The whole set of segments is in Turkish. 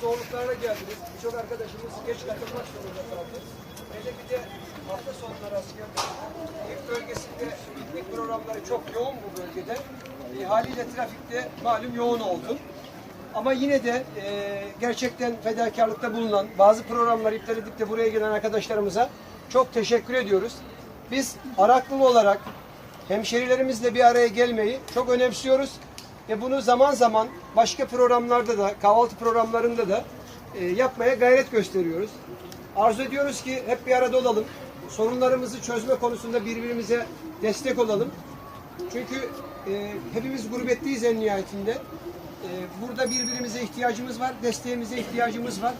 zorluklarla geldiniz. Birçok arkadaşımız geç katılmak zorunda kaldı. Hele bir de hafta rast geldik. İlk bölgesinde piknik programları çok yoğun bu bölgede. E, haliyle trafikte malum yoğun oldu. Ama yine de e, gerçekten fedakarlıkta bulunan bazı programları iptal edip de buraya gelen arkadaşlarımıza çok teşekkür ediyoruz. Biz Araklılı olarak hemşerilerimizle bir araya gelmeyi çok önemsiyoruz. Ve bunu zaman zaman başka programlarda da, kahvaltı programlarında da e, yapmaya gayret gösteriyoruz. Arzu ediyoruz ki hep bir arada olalım. Sorunlarımızı çözme konusunda birbirimize destek olalım. Çünkü e, hepimiz gurbetteyiz en nihayetinde. E, burada birbirimize ihtiyacımız var, desteğimize ihtiyacımız var.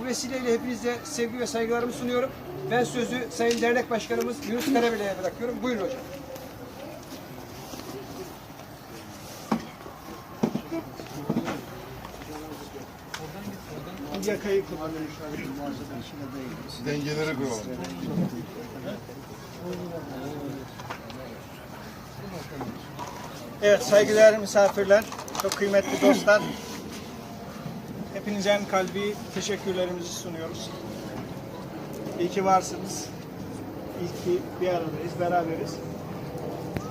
Bu vesileyle hepinize sevgi ve saygılarımı sunuyorum. Ben sözü Sayın Dernek Başkanımız Yunus Karabele'ye bırakıyorum. Buyurun hocam. Yakayı Dengeleri kuralım. Evet saygıdeğer misafirler, çok kıymetli dostlar. Hepinize en kalbi teşekkürlerimizi sunuyoruz. İyi ki varsınız. İyi ki bir aradayız, beraberiz.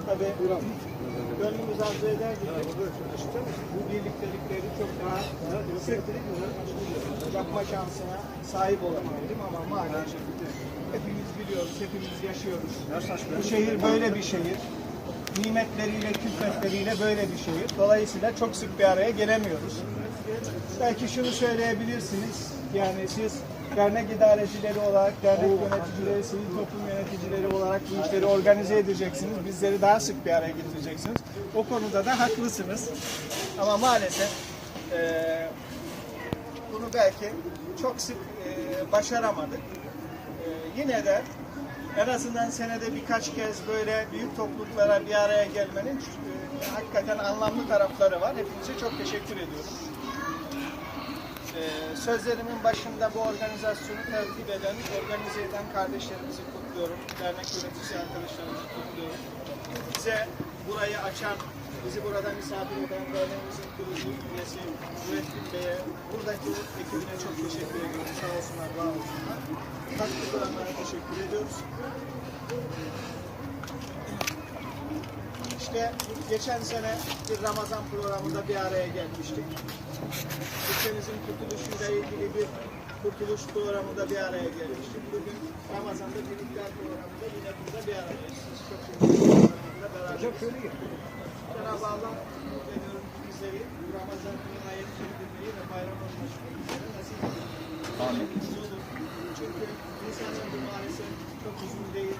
Tabii gönlümüz arzu eder gibi bu birliktelikleri çok daha sık yapma şansına sahip olamayalım ama maalesef hepimiz biliyoruz, hepimiz yaşıyoruz. Bu şehir böyle bir şehir. Nimetleriyle, külfetleriyle böyle bir şehir. Dolayısıyla çok sık bir araya gelemiyoruz. Belki şunu söyleyebilirsiniz. Yani siz dernek idarecileri olarak, dernek yöneticileri, sivil toplum yöneticileri olarak bu işleri organize edeceksiniz. Bizleri daha sık bir araya getireceksiniz. O konuda da haklısınız. Ama maalesef eee, bunu belki çok sık eee, başaramadık. Eee, yine de en azından senede birkaç kez böyle büyük topluluklara bir araya gelmenin eee, hakikaten anlamlı tarafları var. Hepinize çok teşekkür ediyorum. Ee, sözlerimin başında bu organizasyonu tertip eden, organize eden kardeşlerimizi kutluyorum. Dernek yöneticisi arkadaşlarımızı kutluyorum. Bize burayı açan, bizi burada misafir eden derneğimizin kurucu üyesi Nurettin Bey'e, buradaki ekibine çok teşekkür ediyorum. Sağ olsunlar, var olsunlar. Katkı teşekkür ediyoruz. İşte geçen sene bir Ramazan programında bir araya gelmiştik. Ülkemizin kurtuluşuyla ilgili bir kurtuluş programında bir araya gelmiştik. Bugün Ramazan'da birlikler programında yine burada bir aradayız. Çok beraberiz. Cenab-ı Allah ki bizleri Ramazan'ın ayet çektirmeyi ve bayram olmasını bizlere nasip edin. Çünkü insan ömrü maalesef çok uzun değil.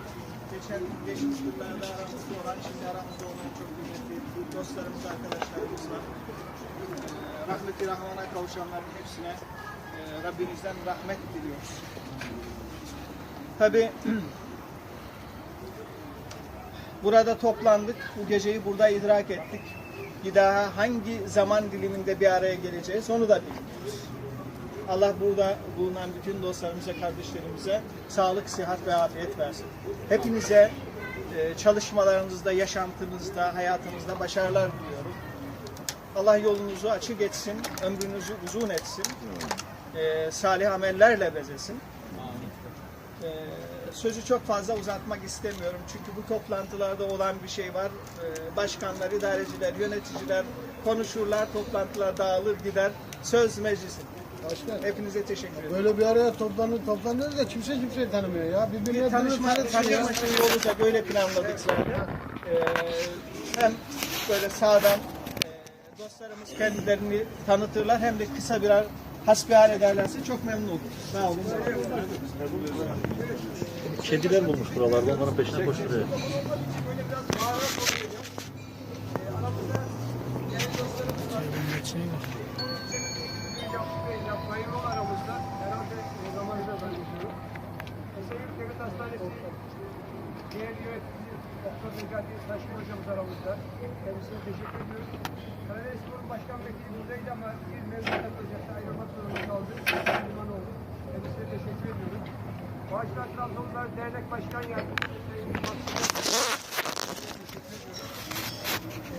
Geçen geçmiş yıllarda aramızda olan, şimdi aramızda olan çok kıymetli dostlarımız, arkadaşlarımız var. Ee, Rahmeti Rahman'a kavuşanların hepsine e, Rabbimizden rahmet diliyoruz. Tabi burada toplandık, bu geceyi burada idrak ettik. Bir daha hangi zaman diliminde bir araya geleceğiz onu da bilmiyoruz. Allah burada bulunan bütün dostlarımıza, kardeşlerimize sağlık, sıhhat ve afiyet versin. Hepinize e, çalışmalarınızda, yaşantınızda, hayatınızda başarılar diliyorum. Allah yolunuzu açık etsin, ömrünüzü uzun etsin, e, salih amellerle bezesin. E, sözü çok fazla uzatmak istemiyorum çünkü bu toplantılarda olan bir şey var. Başkanlar, idareciler, yöneticiler konuşurlar, toplantılar dağılır gider. Söz meclisin. Başkan. Hepinize teşekkür ederim. Böyle bir araya toplanır, toplanıyoruz da kimse kimseyi tanımıyor ya. Birbirine Bir tanışma, tanışma şeyi olacak öyle planladık zaten. Ee, hem böyle sağdan e, dostlarımız kendilerini tanıtırlar hem de kısa birer hasbihal ederlerse çok memnun oluruz. Sağ olun. Kediler bulmuş buralarda onların peşine koşturuyor. Böyle biraz bağırarak konuşuyor. E, aramızda dostlarımız var. Bey'le Bayro aramızda. Herhalde Ramazan'da zannediyorum. Eseyir Devlet Hastanesi. Diğer yönetici Doktor Necati Taşkın hocamız aramızda. Kendisine teşekkür ediyoruz. Karadenizspor Başkan Vekili buradaydı ama bir mevcut atlayacaktı. Ayrılmak zorunda kaldı. Liman oldu. Kendisine teşekkür ediyoruz. Bağışlar Trabzonlar Dernek Başkan Yardımcısı Sayın Mahsun